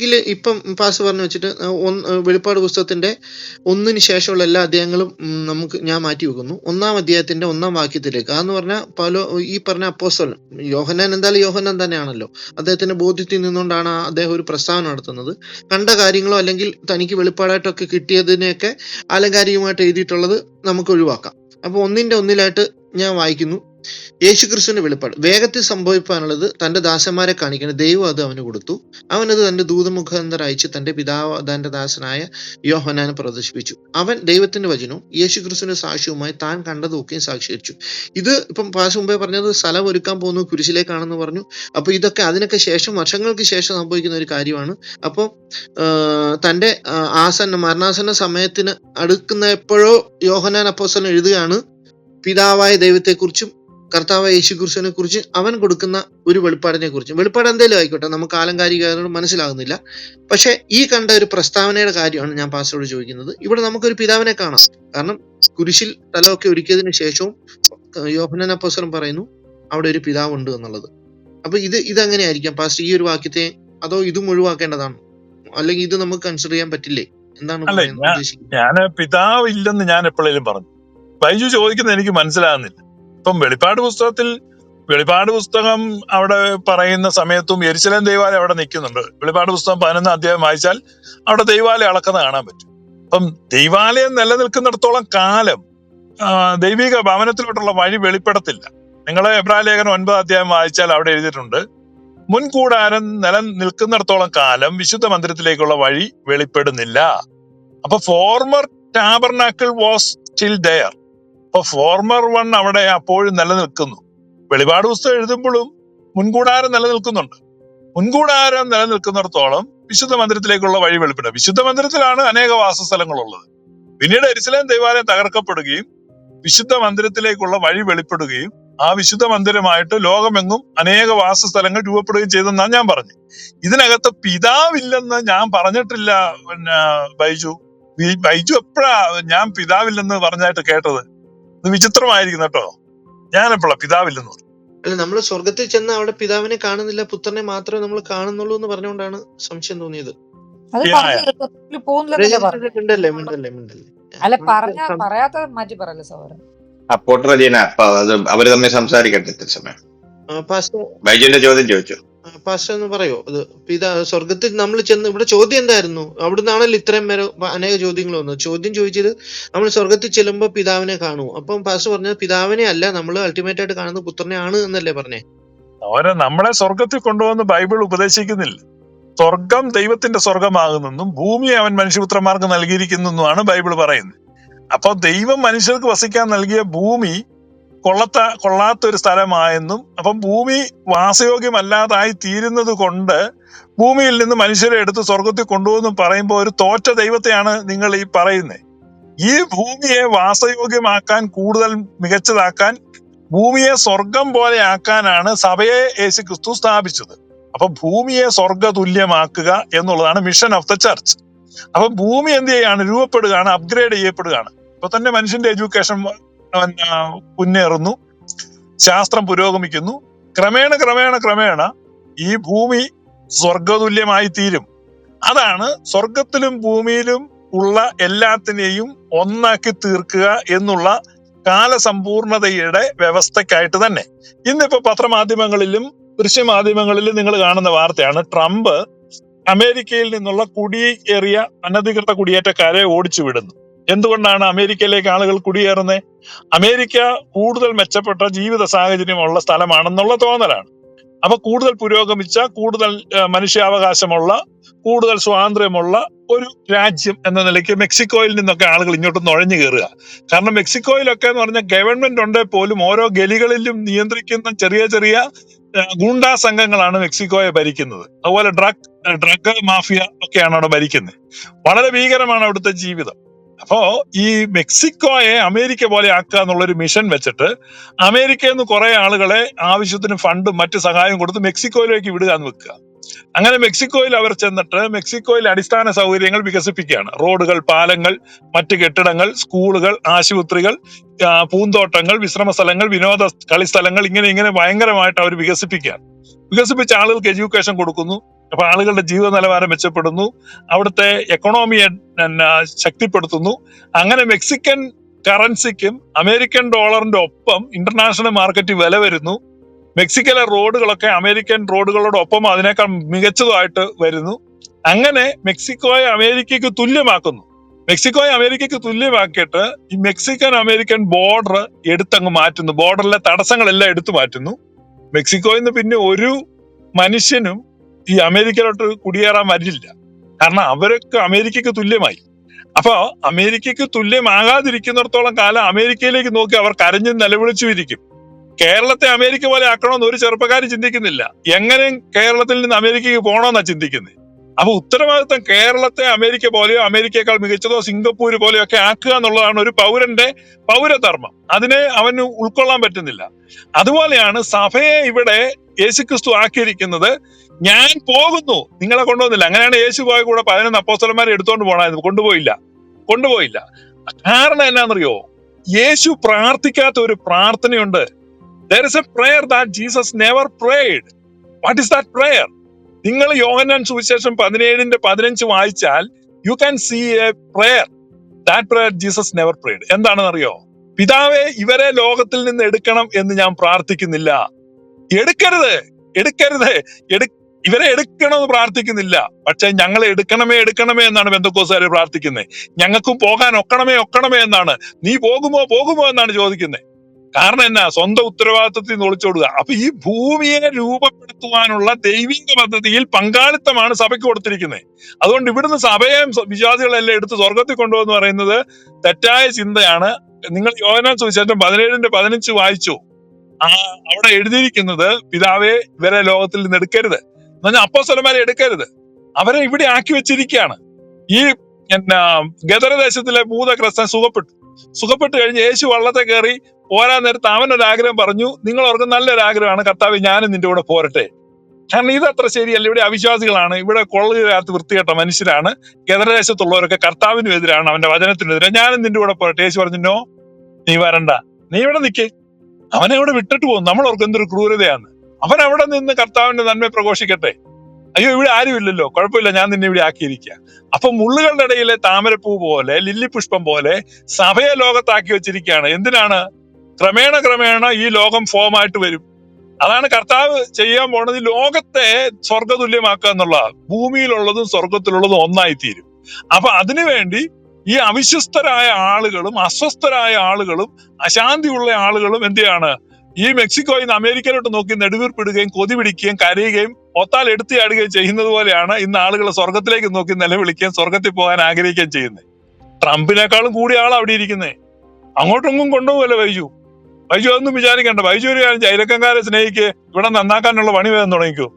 ഇതിൽ ഇപ്പം പാസ് പറഞ്ഞു വെച്ചിട്ട് ഒന്ന് വെളിപ്പാട് പുസ്തകത്തിന്റെ ഒന്നിന് ശേഷമുള്ള എല്ലാ അധ്യായങ്ങളും നമുക്ക് ഞാൻ മാറ്റി വെക്കുന്നു. ഒന്നാം അധ്യായത്തിന്റെ ഒന്നാം വാക്യത്തിലേക്ക്. അതെന്ന് പറഞ്ഞാൽ പല ഈ പറഞ്ഞ അപ്പോസ്റ്റൽ യോഹന്നാൻ എന്തായാലും യോഹന്നാൻ തന്നെയാണല്ലോ. അദ്ദേഹത്തിന്റെ ബോധ്യത്തിൽ നിന്നുകൊണ്ടാണ് അദ്ദേഹം ഒരു പ്രസ്താവന നടത്തുന്നത്. കണ്ട കാര്യങ്ങളോ അല്ലെങ്കിൽ തനിക്ക് വെളിപ്പാടായിട്ടൊക്കെ കിട്ടിയതിനെയൊക്കെ ആലങ്കാരികമായിട്ട് എഴുതിയിട്ടുള്ളത് നമുക്ക് ഒഴിവാക്കാം. അപ്പോൾ ഒന്നിന്റെ ഒന്നിലായിട്ട് ഞാൻ വായിക്കുന്നു. യേശുക്രിസ്തുവിന്റെ വെളിപ്പാട്. വേഗത്തിൽ സംഭവിക്കാനുള്ളത് തന്റെ ദാസന്മാരെ കാണിക്കണം. ദൈവം അത് അവന് കൊടുത്തു. അവനത് തന്റെ ദൂതമുഖാന്തരം അയച്ച് തന്റെ പിതാവ് തന്റെ ദാസനായ യോഹനാനെ പ്രദർശിപ്പിച്ചു. അവൻ ദൈവത്തിന്റെ വചനവും യേശുക്രിസ്തുവിന്റെ സാക്ഷ്യവുമായി താൻ കണ്ടതൊക്കെയും സാക്ഷീകരിച്ചു. ഇത് ഇപ്പം പാസ് മുമ്പേ പറഞ്ഞത് സ്ഥലം ഒരുക്കാൻ പോകുന്നു കുരിശിലേക്കാണെന്ന് പറഞ്ഞു. അപ്പൊ ഇതൊക്കെ അതിനൊക്കെ ശേഷം വർഷങ്ങൾക്ക് ശേഷം സംഭവിക്കുന്ന ഒരു കാര്യമാണ്. അപ്പോൾ തന്റെ ആസന്ന മരണാസന്ന സമയത്തിന് അടുക്കുന്ന എപ്പോഴോ യോഹനാൻ അപ്പോസ്തലൻ എഴുതുകയാണ് പിതാവായ ദൈവത്തെക്കുറിച്ചും കർത്താവായ യേശുക്രിസ്തുവിനെ കുറിച്ച് അവൻ കൊടുക്കുന്ന ഒരു വെളിപ്പാടിനെ കുറിച്ചും വെളിപ്പാട് എന്തേലും ആയിക്കോട്ടെ നമുക്ക് ആലങ്കാരികമായതുകൊണ്ട് മനസ്സിലാകുന്നില്ല. പക്ഷെ ഈ കണ്ട ഒരു പ്രസ്താവനയുടെ കാര്യമാണ് ഞാൻ പാസ്റ്ററോട് ചോദിക്കുന്നത്. ഇവിടെ നമുക്കൊരു പിതാവിനെ കാണാം. കാരണം കുരിശിൽ തലമൊക്കെ ഒരുക്കിയതിന് ശേഷവും യോഹനൻ അപ്പോസ്തലൻ പറയുന്നു അവിടെ ഒരു പിതാവ് ഉണ്ട് എന്നുള്ളത്. അപ്പൊ ഇത് ഇതെങ്ങനെയായിരിക്കാം? പാസ്റ്റർ ഈ ഒരു വാക്യത്തെ അതോ ഇതും ഒഴിവാക്കേണ്ടതാണ്? അല്ലെങ്കിൽ ഇത് നമുക്ക് കൺസിഡർ ചെയ്യാൻ പറ്റില്ലേ? എന്താണ് ഞാൻ- പിതാവ് ഇല്ലെന്ന് ഞാൻ എപ്പോഴേലും പറഞ്ഞു. ബൈജു ചോദിക്കുന്നത് എനിക്ക് മനസ്സിലാകുന്നില്ല. ഇപ്പം വെളിപ്പാട് പുസ്തകത്തിൽ വെളിപ്പാട് പുസ്തകം അവിടെ പറയുന്ന സമയത്തും എരിശിലേം ദൈവാലയം അവിടെ നിൽക്കുന്നുണ്ട്. വെളിപ്പാട് പുസ്തകം പതിനൊന്ന് അധ്യായം വായിച്ചാൽ അവിടെ ദൈവാലയം അളക്കുന്ന കാണാൻ പറ്റും. അപ്പം ദൈവാലയം നിലനിൽക്കുന്നിടത്തോളം കാലം ദൈവിക ഭവനത്തിലോട്ടുള്ള വഴി വെളിപ്പെടത്തില്ല. നിങ്ങൾ എബ്രാഹിം ലേഖനം ഒൻപത് അധ്യായം വായിച്ചാൽ അവിടെ എഴുതിയിട്ടുണ്ട് മുൻകൂടാരം നിലനിൽക്കുന്നിടത്തോളം കാലം വിശുദ്ധ മന്ദിരത്തിലേക്കുള്ള വഴി വെളിപ്പെടുന്നില്ല. അപ്പൊ former tabernacle was still there അപ്പൊ ഫോർമർ വൺ അവിടെ അപ്പോഴും നിലനിൽക്കുന്നു. വെളിപാട് പുസ്തകം എഴുതുമ്പോഴും മുൻകൂടാരം നിലനിൽക്കുന്നുണ്ട്. മുൻകൂടാരം നിലനിൽക്കുന്നിടത്തോളം വിശുദ്ധ മന്ദിരത്തിലേക്കുള്ള വഴി വെളിപ്പെടുക വിശുദ്ധ മന്ദിരത്തിലാണ് അനേക വാസസ്ഥലങ്ങളുള്ളത്. പിന്നീട് എരിസലേം ദൈവാലയം തകർക്കപ്പെടുകയും വിശുദ്ധ മന്ദിരത്തിലേക്കുള്ള വഴി വെളിപ്പെടുകയും ആ വിശുദ്ധ മന്ദിരമായിട്ട് ലോകമെങ്ങും അനേക വാസസ്ഥലങ്ങൾ രൂപപ്പെടുകയും ചെയ്തെന്നാണ് ഞാൻ പറഞ്ഞു. ഇതിനകത്ത് പിതാവില്ലെന്ന് ഞാൻ പറഞ്ഞിട്ടില്ല പിന്നെ ബൈജു. ബൈജു എപ്പോഴാ ഞാൻ പിതാവില്ലെന്ന് പറഞ്ഞായിട്ട് കേട്ടത്? ഇത് വിചിത്രമായിരിക്കും കേട്ടോ. ഞാനെപ്പോഴാ പിതാവില്ലെന്ന് പറഞ്ഞു. അല്ല നമ്മൾ സ്വർഗത്തിൽ ചെന്ന് അവിടെ പിതാവിനെ കാണുന്നില്ല പുത്രനെ മാത്രമേ നമ്മൾ കാണുന്നുള്ളൂ എന്ന് പറഞ്ഞുകൊണ്ടാണ് സംശയം തോന്നിയത്. അല്ല നമുക്ക് പറഞ്ഞ സം- പറയാത്ത മാറ്റി പറയല്ലേ സഹോദരൻ? ആ അപ്പൊ അവർ തമ്മിൽ സംസാരിക്കട്ടെ സമയം. ചോദ്യം ചോദിച്ചു. പാസ്റ്റർ ഒന്ന് പറയോ ഇത് പിതാ സ്വർഗത്തിൽ നമ്മൾ ചെന്ന് ഇവിടെ ചോദ്യം എന്തായിരുന്നു? അവിടുന്നാണല്ലോ ഇത്രയും വരെ അനേക ചോദ്യങ്ങൾ വന്നു ചോദ്യം ചോദിച്ചത് നമ്മൾ സ്വർഗത്തിൽ ചെല്ലുമ്പോൾ പിതാവിനെ കാണൂ അപ്പം പാസ്റ്റർ പറഞ്ഞത് പിതാവിനെ അല്ല നമ്മൾ അൾട്ടിമേറ്റ് ആയിട്ട് കാണുന്നത് പുത്രനെ ആണ് എന്നല്ലേ പറഞ്ഞേ? അവരെ നമ്മളെ സ്വർഗത്തിൽ കൊണ്ടുവന്ന് ബൈബിൾ ഉപദേശിക്കുന്നില്ല. സ്വർഗം ദൈവത്തിന്റെ സ്വർഗമാകുന്നെന്നും ഭൂമിയെ അവൻ മനുഷ്യപുത്രന്മാർക്ക് നൽകിയിരിക്കുന്നെന്നുമാണ് ബൈബിൾ പറയുന്നത്. അപ്പൊ ദൈവം മനുഷ്യർക്ക് വസിക്കാൻ നൽകിയ ഭൂമി കൊള്ളത്ത കൊള്ളാത്ത ഒരു സ്ഥലമായെന്നും അപ്പം ഭൂമി വാസയോഗ്യമല്ലാതായി തീരുന്നത് കൊണ്ട് ഭൂമിയിൽ നിന്ന് മനുഷ്യരെ എടുത്ത് സ്വർഗത്തിൽ കൊണ്ടുപോകുന്നു പറയുമ്പോൾ ഒരു തോറ്റ ദൈവത്തെയാണ് നിങ്ങൾ ഈ പറയുന്നത് ഈ ഭൂമിയെ വാസയോഗ്യമാക്കാൻ കൂടുതൽ മികച്ചതാക്കാൻ ഭൂമിയെ സ്വർഗം പോലെ ആക്കാനാണ് സഭയെ യേശു ക്രിസ്തു സ്ഥാപിച്ചത്. അപ്പൊ ഭൂമിയെ സ്വർഗ തുല്യമാക്കുക എന്നുള്ളതാണ് മിഷൻ ഓഫ് ദ ചർച്ച് അപ്പൊ ഭൂമി എന്ത് ചെയ്യാണ്? രൂപപ്പെടുകയാണ് അപ്ഗ്രേഡ് ചെയ്യപ്പെടുകയാണ്. ഇപ്പൊ തന്നെ മനുഷ്യന്റെ എഡ്യൂക്കേഷൻ മുന്നേറുന്നു ശാസ്ത്രം പുരോഗമിക്കുന്നു. ക്രമേണ ക്രമേണ ക്രമേണ ഈ ഭൂമി സ്വർഗതുല്യമായി തീരും അതാണ് സ്വർഗത്തിലും ഭൂമിയിലും ഉള്ള എല്ലാത്തിനെയും ഒന്നാക്കി തീർക്കുക എന്നുള്ള കാലസമ്പൂർണതയുടെ വ്യവസ്ഥക്കായിട്ട് തന്നെ. ഇന്നിപ്പോ പത്രമാധ്യമങ്ങളിലും ദൃശ്യമാധ്യമങ്ങളിലും നിങ്ങൾ കാണുന്ന വാർത്തയാണ് ട്രംപ് അമേരിക്കയിൽ നിന്നുള്ള കുടിയേറിയ അനധികൃത കുടിയേറ്റക്കാരെ ഓടിച്ചു വിടുന്നു എന്തുകൊണ്ടാണ് അമേരിക്കയിലേക്ക് ആളുകൾ കുടിയേറുന്നത് അമേരിക്ക കൂടുതൽ മെച്ചപ്പെട്ട ജീവിത സാഹചര്യമുള്ള സ്ഥലമാണെന്നുള്ള തോന്നലാണ്. അപ്പൊ കൂടുതൽ പുരോഗമിച്ച കൂടുതൽ മനുഷ്യാവകാശമുള്ള കൂടുതൽ സ്വാതന്ത്ര്യമുള്ള ഒരു രാജ്യം എന്ന നിലയ്ക്ക് മെക്സിക്കോയിൽ നിന്നൊക്കെ ആളുകൾ ഇങ്ങോട്ട് നുഴഞ്ഞു കയറുക. കാരണം മെക്സിക്കോയിലൊക്കെ എന്ന് പറഞ്ഞാൽ ഗവൺമെന്റ് ഉണ്ടേ പോലും ഓരോ ഗലികളിലും നിയന്ത്രിക്കുന്ന ചെറിയ ചെറിയ ഗുണ്ടാ സംഘങ്ങളാണ് മെക്സിക്കോയെ ഭരിക്കുന്നത്. അതുപോലെ ഡ്രഗ് ഡ്രഗ് മാഫിയ ഒക്കെയാണ് അവിടെ ഭരിക്കുന്നത് വളരെ ഭീകരമാണ് അവിടുത്തെ ജീവിതം. അപ്പോ ഈ മെക്സിക്കോയെ അമേരിക്ക പോലെ ആക്കുക എന്നുള്ള ഒരു മിഷൻ വെച്ചിട്ട് അമേരിക്കയിൽ നിന്ന് കുറെ ആളുകളെ ആവശ്യത്തിന് ഫണ്ടും മറ്റ് സഹായവും കൊടുത്ത് മെക്സിക്കോയിലേക്ക് വിടുക എന്ന് വെക്കുക. അങ്ങനെ മെക്സിക്കോയിൽ അവർ ചെന്നിട്ട് മെക്സിക്കോയിൽ അടിസ്ഥാന സൗകര്യങ്ങൾ വികസിപ്പിക്കുകയാണ്. റോഡുകൾ പാലങ്ങൾ മറ്റ് കെട്ടിടങ്ങൾ സ്കൂളുകൾ ആശുപത്രികൾ പൂന്തോട്ടങ്ങൾ വിശ്രമ സ്ഥലങ്ങൾ വിനോദ കളിസ്ഥലങ്ങൾ ഇങ്ങനെ ഇങ്ങനെ ഭയങ്കരമായിട്ട് അവർ വികസിപ്പിക്കുകയാണ്. വികസിപ്പിച്ച ആളുകൾക്ക് എഡ്യൂക്കേഷൻ കൊടുക്കുന്നു. അപ്പൊ ആളുകളുടെ ജീവിത നിലവാരം മെച്ചപ്പെടുന്നു. അവിടുത്തെ എക്കണോമിയെ ശക്തിപ്പെടുത്തുന്നു. അങ്ങനെ മെക്സിക്കൻ കറൻസിക്കും അമേരിക്കൻ ഡോളറിന്റെ ഒപ്പം ഇന്റർനാഷണൽ മാർക്കറ്റിൽ വില വരുന്നു. മെക്സിക്കലെ റോഡുകളൊക്കെ അമേരിക്കൻ റോഡുകളോടൊപ്പം അതിനേക്കാൾ മികച്ചതുമായിട്ട് വരുന്നു. അങ്ങനെ മെക്സിക്കോയെ അമേരിക്കയ്ക്ക് തുല്യമാക്കുന്നു. മെക്സിക്കോയെ അമേരിക്കയ്ക്ക് തുല്യമാക്കിയിട്ട് ഈ മെക്സിക്കൻ അമേരിക്കൻ ബോർഡർ എടുത്തങ്ങ് മാറ്റുന്നു. ബോർഡറിലെ തടസ്സങ്ങളെല്ലാം എടുത്തു മാറ്റുന്നു. മെക്സിക്കോയിൽ നിന്ന് പിന്നെ ഒരു മനുഷ്യനും ഈ അമേരിക്കയിലോട്ട് കുടിയേറാൻ വരില്ല. കാരണം അവരൊക്കെ അമേരിക്കയ്ക്ക് തുല്യമായി. അപ്പോ അമേരിക്കയ്ക്ക് തുല്യമാകാതിരിക്കുന്നിടത്തോളം കാലം അമേരിക്കയിലേക്ക് നോക്കി അവർ കരഞ്ഞും നിലവിളിച്ചു ഇരിക്കും. കേരളത്തെ അമേരിക്ക പോലെ ആക്കണമെന്ന് ഒരു ചെറുപ്പക്കാർ ചിന്തിക്കുന്നില്ല. എങ്ങനെയും കേരളത്തിൽ നിന്ന് അമേരിക്കയ്ക്ക് പോകണമെന്നാ ചിന്തിക്കുന്നത് അപ്പൊ ഉത്തരവാദിത്തം കേരളത്തെ അമേരിക്ക പോലെയോ അമേരിക്കയെക്കാൾ മികച്ചതോ സിംഗപ്പൂർ പോലെയോ ഒക്കെ ആക്കുക എന്നുള്ളതാണ് ഒരു പൗരന്റെ പൗരധർമ്മം. അതിനെ അവന് ഉൾക്കൊള്ളാൻ പറ്റുന്നില്ല. അതുപോലെയാണ് സഭയെ ഇവിടെ യേശുക്രിസ്തു ആക്കിയിരിക്കുന്നത് ഞാൻ പോകുന്നു നിങ്ങളെ കൊണ്ടുവന്നില്ല. അങ്ങനെയാണ് യേശു പോയ കൂടെ പതിനൊന്ന് അപ്പോസ്തലന്മാരെ എടുത്തോണ്ട് പോണായിരുന്നു കൊണ്ടുപോയില്ല. കൊണ്ടുപോയില്ല. കാരണം എന്നാന്നറിയോ? യേശു പ്രാർത്ഥിക്കാത്ത ഒരു പ്രാർത്ഥനയുണ്ട്. There is a prayer that Jesus never prayed what is that prayer നിങ്ങൾ യോഹന്നാൻ സുവിശേഷം പതിനേഴിന്റെ പതിനഞ്ച് വായിച്ചാൽ you can see a prayer that prayer Jesus never prayed എന്താണെന്ന് അറിയോ പിതാവെ ഇവരെ ലോകത്തിൽ നിന്ന് എടുക്കണം എന്ന് ഞാൻ പ്രാർത്ഥിക്കുന്നില്ല. എടുക്കരുത് എടുക്കരുത്. എടു ഇവരെ എടുക്കണമെന്ന് പ്രാർത്ഥിക്കുന്നില്ല. പക്ഷെ ഞങ്ങളെ എടുക്കണമേ എടുക്കണമേ എന്നാണ് ബന്ധുക്കോസുകാർ പ്രാർത്ഥിക്കുന്നത് ഞങ്ങൾക്കും പോകാൻ ഒക്കണമേ ഒക്കണമേ എന്നാണ്. നീ പോകുമോ പോകുമോ എന്നാണ് ചോദിക്കുന്നത് കാരണം എന്നാ? സ്വന്തം ഉത്തരവാദിത്വത്തിൽ നിന്ന് ഒളിച്ചോടുക അപ്പൊ ഈ ഭൂമിയെ രൂപപ്പെടുത്തുവാനുള്ള ദൈവിക പദ്ധതിയിൽ പങ്കാളിത്തമാണ് സഭയ്ക്ക് കൊടുത്തിരിക്കുന്നത്. അതുകൊണ്ട് ഇവിടുന്ന് സഭയെയും സ- വിശ്വാസികളെല്ലാം എടുത്ത് സ്വർഗത്തിൽ കൊണ്ടുപോകുന്ന പറയുന്നത് തെറ്റായ ചിന്തയാണ്. നിങ്ങൾ യോഹനാൻ സുവിശേഷം പതിനേഴിന്റെ പതിനഞ്ച് വായിച്ചു. ആ അവിടെ എഴുതിയിരിക്കുന്നത് പിതാവെ ഇവരെ ലോകത്തിൽ നിന്ന് എടുക്കരുത്. എന്ന് പറഞ്ഞാൽ അപ്പോസ്തലന്മാരെ എടുക്കരുത്. അവരെ ഇവിടെ ആക്കി വെച്ചിരിക്കുകയാണ്. ഈ എന്നാ ഗദരദേശത്തിലെ ഭൂതഗ്രസ്തൻ സുഖപ്പെട്ടു. സുഖപ്പെട്ട് കഴിഞ്ഞ് യേശു വള്ളത്തെ കയറി പോരാൻ നേരത്ത് ഒരു ആഗ്രഹം പറഞ്ഞു നിങ്ങൾ അവർക്ക് നല്ലൊരു ആഗ്രഹമാണ് കർത്താവ് ഞാനും നിന്റെ കൂടെ പോരട്ടെ. കാരണം ഇതത്ര ശരിയല്ല. ഇവിടെ അവിശ്വാസികളാണ്. ഇവിടെ കൊള്ളയില്ലാത്ത വൃത്തികെട്ട മനുഷ്യരാണ്. ഗതരദേശത്തുള്ളവരൊക്കെ കർത്താവിനും എതിരാണ് അവന്റെ വചനത്തിനെതിരെ ഞാനും നിന്റെ കൂടെ പോരട്ടെ. യേശു പറഞ്ഞു നോ നീ വരണ്ട. നീ ഇവിടെ നിൽക്കേ അവനെ ഇവിടെ വിട്ടിട്ട് പോകും നമ്മൾ ഓർക്ക് എന്തൊരു ക്രൂരതയാണ്. അവൻ അവിടെ നിന്ന് കർത്താവിന്റെ നന്മ പ്രഘോഷിക്കട്ടെ. അയ്യോ ഇവിടെ ആരുമില്ലല്ലോ കുഴപ്പമില്ല ഞാൻ നിന്നെ ഇവിടെ ആക്കിയിരിക്കുക അപ്പൊ മുള്ളുകളുടെ ഇടയിലെ താമരപ്പൂ പോലെ ലില്ലി പുഷ്പം പോലെ സഭയെ ലോകത്താക്കി വെച്ചിരിക്കുകയാണ്. എന്തിനാണ്? ക്രമേണ ക്രമേണ ഈ ലോകം ഫോം ആയിട്ട് വരും. അതാണ് കർത്താവ് ചെയ്യാൻ പോണത്. ലോകത്തെ സ്വർഗതുല്യമാക്കുക എന്നുള്ള ഭൂമിയിലുള്ളതും സ്വർഗത്തിലുള്ളതും ഒന്നായി തീരും അപ്പൊ അതിനുവേണ്ടി ഈ അവിശ്വസ്തരായ ആളുകളും അസ്വസ്ഥരായ ആളുകളും അശാന്തിയുള്ള ആളുകളും എന്തിയാണ്? ഈ മെക്സിക്കോയിൽ നിന്ന് അമേരിക്കയിലോട്ട് നോക്കി നെടുവീർപ്പിടുകയും കൊതി പിടിക്കുകയും കരയുകയും ഒത്താൽ എടുത്തിയാടുകയും ചെയ്യുന്നത് പോലെയാണ് ഇന്ന് ആളുകൾ സ്വർഗത്തിലേക്ക് നോക്കി നിലവിളിക്കുകയും സ്വർഗത്തിൽ പോകാൻ ആഗ്രഹിക്കുകയും ചെയ്യുന്നത്. ട്രംപിനേക്കാളും കൂടിയ ആൾ അവിടെ ഇരിക്കുന്നത് അങ്ങോട്ടൊന്നും കൊണ്ടുപോകല്ലേ ബൈജു. ബൈജു അതൊന്നും വിചാരിക്കണ്ട. ബൈജു ഒരു കാര്യം ചൈലക്കങ്കാരെ സ്നേഹിക്ക് ഇവിടെ നന്നാക്കാനുള്ള പണി വേഗം തുടങ്ങിക്കോ.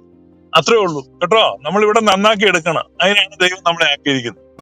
അത്രേ ഉള്ളൂ. കേട്ടോ? നമ്മൾ ഇവിടെ നന്നാക്കി എടുക്കണം. അതിനാണ് ദൈവം നമ്മളെ ആക്കിയിരിക്കുന്നത്.